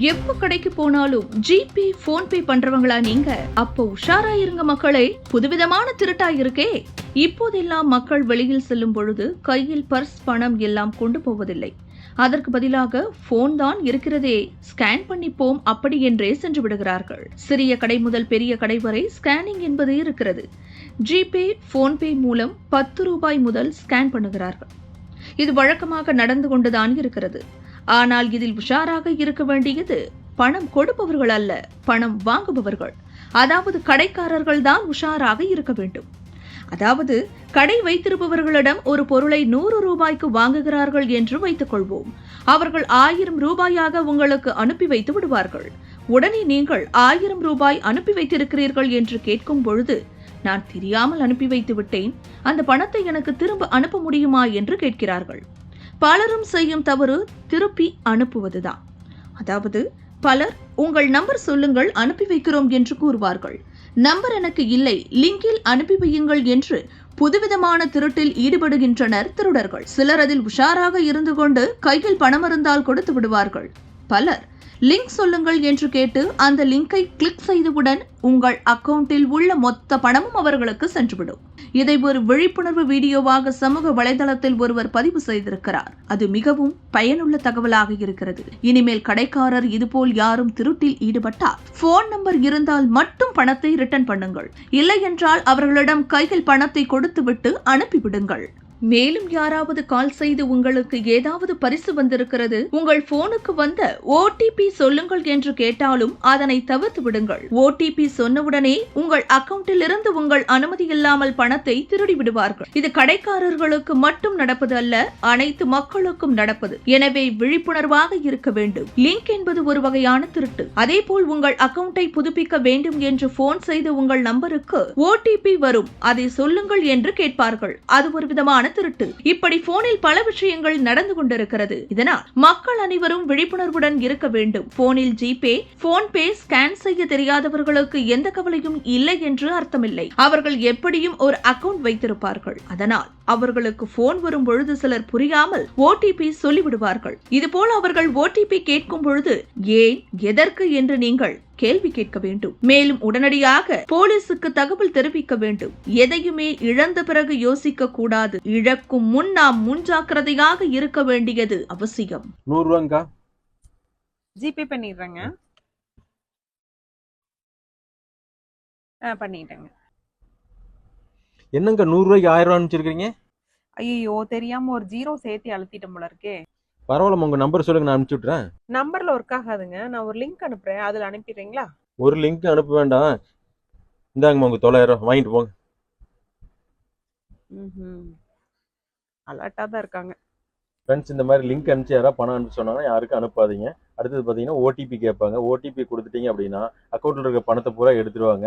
எப்ப கடைக்கு போனாலும் ஜிபே போன்பே பண்றவங்களா நீங்க? அப்போ உஷாரா இருங்க மக்களே. புதுவிதமான திருட்டா இருக்கே இப்போதெல்லாம் மக்கள் வெளியில் செல்லும் பொழுது கையில் பர்ஸ் பணம் எல்லாம் கொண்டு போவதில்லை. அதற்கு பதிலாக போன் தான் இருக்கிறதே. ஸ்கேன் பண்ணிப்போம் அப்படி என்றே சென்று விடுகிறார்கள். சிறிய கடை முதல் பெரிய கடை வரை ஸ்கேனிங் என்பது இருக்கிறது. ஜிபே போன்பே மூலம் பத்து ரூபாய் முதல் ஸ்கேன் பண்ணுகிறார்கள். இது வழக்கமாக நடந்து கொண்டுதான் இருக்கிறது. ஆனால் இதில் உஷாராக இருக்க வேண்டியது பணம் கொடுப்பவர்கள் அல்ல பணம் வாங்குபவர்கள். அதாவது கடைக்காரர்கள் தான் உஷாராக இருக்க வேண்டும். அதாவது கடை வைத்திருப்பவர்களிடம் ஒரு பொருளை நூறு ரூபாய்க்கு வாங்குகிறார்கள் என்று வைத்துக் கொள்வோம் அவர்கள் ஆயிரம் ரூபாயாக உங்களுக்கு அனுப்பி வைத்து விடுவார்கள். உடனே நீங்கள் ஆயிரம் ரூபாய் அனுப்பி வைத்திருக்கிறீர்கள் என்று கேட்கும் பொழுது நான் தெரியாமல் அனுப்பி வைத்து விட்டேன். அந்த பணத்தை எனக்கு திரும்ப அனுப்ப முடியுமா? என்று கேட்கிறார்கள். பலரும் செய்யும் தவறு திருப்பி அனுப்புவதுதான். அதாவது பலர் உங்கள் நம்பர் சொல்லுங்கள் அனுப்பி வைக்கிறோம் என்று கூறுவார்கள். நம்பர் எனக்கு இல்லை லிங்கில் அனுப்பி வையுங்கள் என்று புதுவிதமான திருட்டில் ஈடுபடுகின்றனர் திருடர்கள். சிலர் அதில் உஷாராக இருந்து கொண்டு கையில் பணம் இருந்தால் கொடுத்து விடுவார்கள். பலர் லிங்க் சொல்லுங்கள் என்று கேட்டு அந்த லிங்கை கிளிக் செய்தவுடன் உங்கள் அக்கவுண்டில் உள்ள மொத்த பணமும் அவர்களுக்கு சென்றுவிடும். இதை ஒரு விழிப்புணர்வு வீடியோவாக சமூக வலைதளத்தில் ஒருவர் பதிவு செய்திருக்கிறார். அது மிகவும் பயனுள்ள தகவலாக இருக்கிறது. இனிமேல் கடைக்காரர் இதுபோல் யாரும் திருட்டில் ஈடுபட்டால் போன் நம்பர் இருந்தால் மட்டும் பணத்தை ரிட்டர்ன் பண்ணுங்கள். இல்லை என்றால் அவர்களிடம் கையில் பணத்தை கொடுத்துவிட்டு அனுப்பிவிடுங்கள். மேலும் யாராவது கால் செய்து உங்களுக்கு ஏதாவது பரிசு வந்திருக்கிறது உங்கள் போனுக்கு வந்த ஓடிபி சொல்லுங்கள் என்று கேட்டாலும் அதனை தவிர்த்து விடுங்கள். ஓடிபி சொன்னவுடனே உங்கள் அக்கவுண்டில் இருந்து உங்கள் அனுமதி இல்லாமல் பணத்தை திருடி விடுவார்கள். இது கடைக்காரர்களுக்கு மட்டும் நடப்பது அல்ல அனைத்து மக்களுக்கும் நடப்பது. எனவே விழிப்புணர்வாக இருக்க வேண்டும். லிங்க் என்பது ஒரு வகையான திருட்டு. அதே போல் உங்கள் அக்கவுண்டை புதுப்பிக்க வேண்டும் என்று போன் செய்து உங்கள் நம்பருக்கு ஓடிபி வரும். அதை சொல்லுங்கள் என்று கேட்பார்கள். அது ஒரு விதமான பணத்திருட்டு இப்படி போனில் பல விஷயங்கள் நடந்து கொண்டிருக்கிறது. இதனால் மக்கள் அனைவரும் விழிப்புணர்வுடன் இருக்க வேண்டும். போனில் ஜிபே போன்பே ஸ்கேன் செய்ய தெரியாதவர்களுக்கு எந்த கவலையும் இல்லை என்று அர்த்தமில்லை. அவர்கள் எப்படியும் ஒரு அக்கவுண்ட் வைத்திருப்பார்கள். அதனால் அவர்களுக்கு போன் வரும் பொழுது சிலர் புரியாமல் ஓடிபி சொல்லிவிடுவார்கள். இதுபோல் அவர்கள் ஓடிபி கேட்கும் பொழுது ஏன் எதற்கு? என்று நீங்கள் கேள்வி கேட்க வேண்டும். மேலும் உடனடியாக போலீசுக்கு தகவல் தெரிவிக்க வேண்டும். எதையுமே இழந்த பிறகு யோசிக்க கூடாது. இழக்கும் முன் நாம் முன்ஜாக்கிரதையாக இருக்க வேண்டியது அவசியம். நூறுரூவாங்க்கா ஜிபே பண்ணிடுறேங்க. ஆ பண்ணிட்டேங்க. என்னங்க நூறுரூவாய்க்கு ஆயிரம் ரூபா அனுப்பிச்சிருக்கீங்க ஐயோ தெரியாம ஒரு ஜீரோ சேர்த்து அழுத்திட்டேன் போல இருக்கே. பரவாயில்ல உங்க நம்பர் சொல்லுங்க நான் அனுப்பிச்சி விட்றேன் நம்பர்ல ஒர்க் ஆகாதுங்க. நான் ஒரு லிங்க் அனுப்புறேன். அதுல அனுப்பிடுறீங்களா? ஒரு லிங்க் அனுப்ப வேண்டாம். இந்தாங்கம்மா உங்க தொள்ளாயிரம் ரூபா. வாங்கிட்டு போங்க. ம் அலர்ட்டா தான் இருக்காங்க. ஃப்ரெண்ட்ஸ் இந்த மாதிரி லிங்க் அனுப்பிச்சு யாராவது பணம் அனுப்பி சொன்னாங்கன்னா யாருக்கும் அனுப்பாதீங்க. அடுத்தது பார்த்தீங்கன்னா ஓடிபி கேட்பாங்க. ஓடிபி கொடுத்துட்டீங்க அப்படின்னா அக்கௌண்ட்டில் இருக்க பணத்தை பூரா எடுத்துருவாங்க.